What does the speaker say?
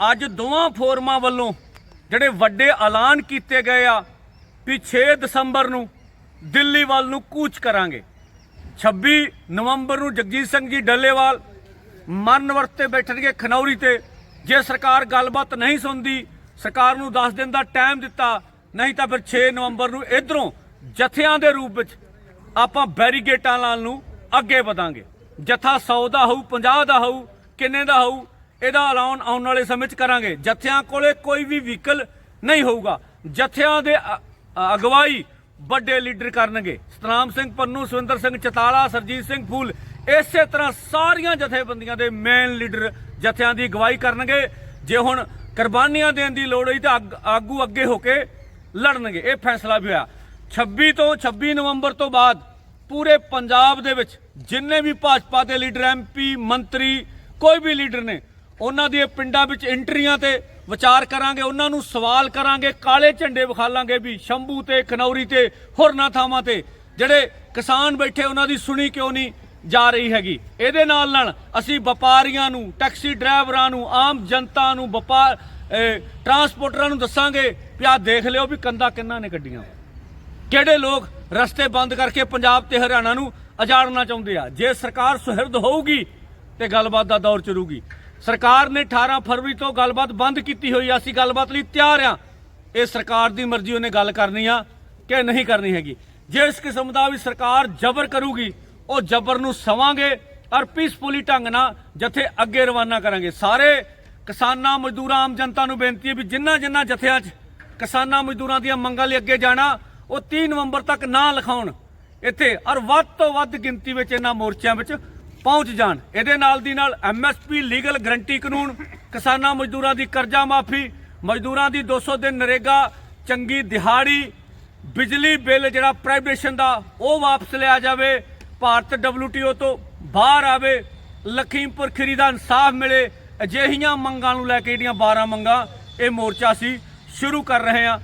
ਅੱਜ ਦੋਵਾਂ ਫੋਰਮਾਂ ਵੱਲੋਂ ਜਿਹੜੇ ਵੱਡੇ ਐਲਾਨ ਕੀਤੇ ਗਏ ਆ ਵੀ 6 ਦਸੰਬਰ ਨੂੰ ਦਿੱਲੀ ਵੱਲ ਨੂੰ ਕੂਚ ਕਰਾਂਗੇ। 26 ਨਵੰਬਰ ਨੂੰ ਜਗਜੀਤ ਸਿੰਘ ਜੀ ਡੱਲੇਵਾਲ ਮਰਨ ਵਰਤੇ ਬੈਠਣਗੇ ਖਨੌਰੀ ਤੇ। ਜੇ ਸਰਕਾਰ ਗੱਲਬਾਤ ਨਹੀਂ ਸੁਣਦੀ, ਸਰਕਾਰ ਨੂੰ 10 ਦਿਨ ਦਾ ਟਾਈਮ ਦਿੱਤਾ, ਨਹੀਂ ਤਾਂ ਫਿਰ 6 ਨਵੰਬਰ ਨੂੰ ਇਧਰੋਂ ਜਥਿਆਂ ਦੇ ਰੂਪ ਵਿੱਚ ਆਪਾਂ ਬੈਰੀਗੇਟਾਂ ਨਾਲ ਨੂੰ ਅੱਗੇ ਵਧਾਂਗੇ। ਜਥਾ 100 ਦਾ ਹੋਊ 50 ਦਾ ਹੋਊ, ਕਿੰਨੇ ਦਾ ਹੋਊ ਇਹਦਾ ਐਲਾਨ ਆਉਣ ਵਾਲੇ ਸਮੇਂ 'ਚ ਕਰਾਂਗੇ। ਜਥਿਆਂ ਕੋਲੇ ਕੋਈ ਵੀ ਵਹੀਕਲ ਨਹੀਂ ਹੋਊਗਾ। ਜਥਿਆਂ ਦੇ ਅਗਵਾਈ ਵੱਡੇ ਲੀਡਰ ਕਰਨਗੇ। ਸਤਨਾਮ ਸਿੰਘ ਪੰਨੂ, ਸੁਰਿੰਦਰ ਸਿੰਘ ਚਤਾਲਾ, ਸਰਜੀਤ ਸਿੰਘ ਫੂਲ ਇਸੇ ਤਰ੍ਹਾਂ ਸਾਰੀਆਂ ਜਥੇਬੰਦੀਆਂ ਦੇ ਮੇਨ ਲੀਡਰ ਜਥਿਆਂ ਦੀ ਅਗਵਾਈ ਕਰਨਗੇ। ਜੇ ਹੁਣ ਕੁਰਬਾਨੀਆਂ ਦੇਣ ਦੀ ਲੋੜ ਹੋਈ ਤਾਂ ਅੱਗ- ਆਗੂ ਅੱਗੇ ਹੋ ਕੇ ਲੜਨਗੇ। ਇਹ ਫੈਸਲਾ ਵੀ ਹੋਇਆ। 26 ਤੋਂ 26 ਨਵੰਬਰ ਤੋਂ ਬਾਅਦ ਪੂਰੇ ਪੰਜਾਬ ਦੇ ਵਿੱਚ ਜਿੰਨੇ ਵੀ ਭਾਜਪਾ ਦੇ ਲੀਡਰ ਐਮਪੀ ਮੰਤਰੀ, ਕੋਈ ਵੀ ਲੀਡਰ ਨੇ ਉਹਨਾਂ ਦੀਆਂ ਪਿੰਡਾਂ ਵਿੱਚ ਐਂਟਰੀਆਂ ਤੇ ਵਿਚਾਰ ਕਰਾਂਗੇ, ਉਹਨਾਂ ਨੂੰ ਸਵਾਲ ਕਰਾਂਗੇ, ਕਾਲੇ ਝੰਡੇ ਵਿਖਾਲਾਂਗੇ ਵੀ ਸ਼ੰਭੂ ਤੇ ਖਨੌਰੀ ਤੇ, ਹੋਰਨਾਂ ਥਾਵਾਂ ਤੇ ਜਿਹੜੇ ਕਿਸਾਨ ਬੈਠੇ, ਉਹਨਾਂ ਦੀ ਸੁਣੀ ਕਿਉਂ ਨਹੀਂ ਜਾ ਰਹੀ ਹੈਗੀ। ਇਹਦੇ ਨਾਲ ਨਾਲ ਅਸੀਂ ਵਪਾਰੀਆਂ ਨੂੰ, ਟੈਕਸੀ ਡਰਾਈਵਰਾਂ ਨੂੰ, ਆਮ ਜਨਤਾ ਨੂੰ ਵਪਾਰ ਟਰਾਂਸਪੋਰਟਰਾਂ ਨੂੰ ਦੱਸਾਂਗੇ ਵੀ ਆਹ ਦੇਖ ਲਿਓ ਵੀ ਕੰਦਾ ਕਿੰਨਾ ਨੇ ਗੱਡੀਆਂ ਕਿਹੜੇ ਲੋਕ ਰਸਤੇ ਬੰਦ ਕਰਕੇ ਪੰਜਾਬ ਤੇ ਹਰਿਆਣਾ ਨੂੰ ਅਜਾੜਨਾ ਚਾਹੁੰਦੇ ਆ? ਜੇ ਸਰਕਾਰ ਸੁਹਿਰਦ ਹੋਊਗੀ ਤੇ ਗੱਲਬਾਤ ਦਾ ਦੌਰ ਚਲੂਗੀ ਸਰਕਾਰ ਨੇ 18 ਫਰਵਰੀ ਤੋਂ ਗੱਲਬਾਤ ਬੰਦ ਕੀਤੀ ਹੋਈ ਆ। ਅਸੀਂ ਗੱਲਬਾਤ ਲਈ ਤਿਆਰ ਆ। ਇਹ ਸਰਕਾਰ ਦੀ ਮਰਜ਼ੀ, ਉਹਨੇ ਗੱਲ ਕਰਨੀ ਆ ਕਿ ਨਹੀਂ ਕਰਨੀ ਹੈਗੀ। ਜੇ ਇਸ ਕਿਸਮ ਦਾ ਵੀ ਸਰਕਾਰ ਜ਼ਬਰ ਕਰੂਗੀ, ਉਹ ਜ਼ਬਰ ਨੂੰ ਸਵਾਂਗੇ ਔਰ ਪੀਸਫੁਲੀ ਢੰਗ ਨਾਲ ਜਥੇ ਅੱਗੇ ਰਵਾਨਾ ਕਰਾਂਗੇ। ਸਾਰੇ ਕਿਸਾਨਾਂ, ਮਜ਼ਦੂਰਾਂ, ਆਮ ਜਨਤਾ ਨੂੰ ਬੇਨਤੀ ਹੈ ਵੀ ਜਿੰਨਾ ਜਿੰਨਾ ਜਥਿਆਂ 'ਚ ਕਿਸਾਨਾਂ, ਮਜ਼ਦੂਰਾਂ ਦੀਆਂ ਮੰਗਾਂ ਲਈ ਅੱਗੇ ਜਾਣਾ, ਉਹ 30 ਨਵੰਬਰ ਤੱਕ ਨਾ ਲਿਖਾਉਣ। ਇੱਥੇ ਔਰ ਵੱਧ ਤੋਂ ਵੱਧ ਗਿਣਤੀ ਵਿੱਚ ਇਹਨਾਂ ਮੋਰਚਿਆਂ ਵਿੱਚ ਪਹੁੰਚ ਜਾਣ। ਇਹਦੇ ਨਾਲ ਦੀ ਨਾਲ ਐਮਐਸਪੀ ਲੀਗਲ ਗਰੰਟੀ ਕਾਨੂੰਨ, ਕਿਸਾਨਾਂ ਮਜ਼ਦੂਰਾਂ ਦੀ ਕਰਜ਼ਾ ਮਾਫੀ, ਮਜ਼ਦੂਰਾਂ ਦੀ 200 ਦਿਨ ਨਰੇਗਾ, ਚੰਗੀ ਦਿਹਾੜੀ, ਬਿਜਲੀ ਬਿੱਲ ਜਿਹੜਾ ਪ੍ਰਾਈਵੇਸ਼ਨ ਦਾ ਉਹ ਵਾਪਸ ਲਿਆ ਜਾਵੇ, ਭਾਰਤ WTO ਤੋਂ ਬਾਹਰ ਆਵੇ, ਲਖੀਮਪੁਰ ਖੀਰੀ ਦਾ ਇਨਸਾਫ ਮਿਲੇ, ਅਜਿਹੀਆਂ ਮੰਗਾਂ ਨੂੰ ਲੈ ਕੇ ਜਿਹੜੀਆਂ 12 ਮੰਗਾਂ, ਇਹ ਮੋਰਚਾ ਅਸੀਂ ਸ਼ੁਰੂ ਕਰ ਰਹੇ ਹਾਂ।